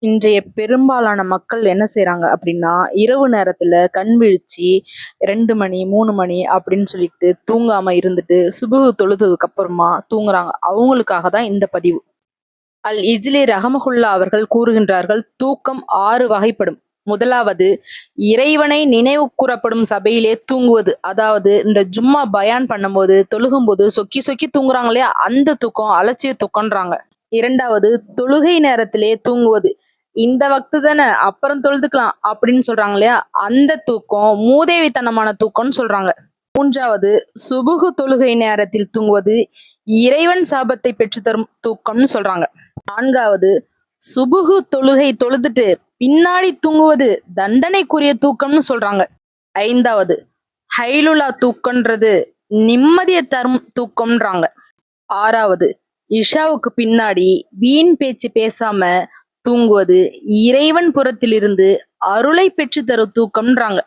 இன்றைய பெரும்பாலான மக்கள் என்ன செய்கிறாங்க அப்படின்னா, இரவு நேரத்துல கண் விழிச்சு ரெண்டு மணி, மூணு மணி அப்படின்னு சொல்லிட்டு தூங்காம இருந்துட்டு, சுபுகு தொழுதுக்கு அப்புறமா தூங்குறாங்க. அவங்களுக்காக தான் இந்த பதிவு. அல் இஜ்லி ரஹமஹுல்லா அவர்கள் கூறுகின்றார்கள், தூக்கம் ஆறு வகைப்படும். முதலாவது, இறைவனை நினைவு கூறப்படும் சபையிலே தூங்குவது. அதாவது இந்த ஜும்மா பயான் பண்ணும்போது, தொழுகும்போது சொக்கி சொக்கி தூங்குறாங்க இல்லையா, அந்த தூக்கம் அலட்சிய தூக்கம்ன்றாங்க. இரண்டாவது, தொழுகை நேரத்திலே தூங்குவது. இந்த வக்து தானே அப்புறம் தொழுதுக்கலாம் அப்படின்னு சொல்றாங்க இல்லையா, அந்த தூக்கம் மூதேவித்தனமான தூக்கம்னு சொல்றாங்க. மூன்றாவது, சுபுகு தொழுகை நேரத்தில் தூங்குவது இறைவன் சாபத்தை பெற்றுத்தரும் தூக்கம்னு சொல்றாங்க. நான்காவது, சுபுகு தொழுகை தொழுதுட்டு பின்னாடி தூங்குவது தண்டனைக்குரிய தூக்கம்னு சொல்றாங்க. ஐந்தாவது, ஹைலுலா தூக்கம்ன்றது நிம்மதியை தரும் தூக்கம்ன்றாங்க. ஆறாவது, இஷாவுக்கு பின்னாடி வீண் பேச்சு பேசாம தூங்குவது இறைவன் புறத்திலிருந்து அருளை பெற்று தரும் தூக்கம்ன்றாங்க.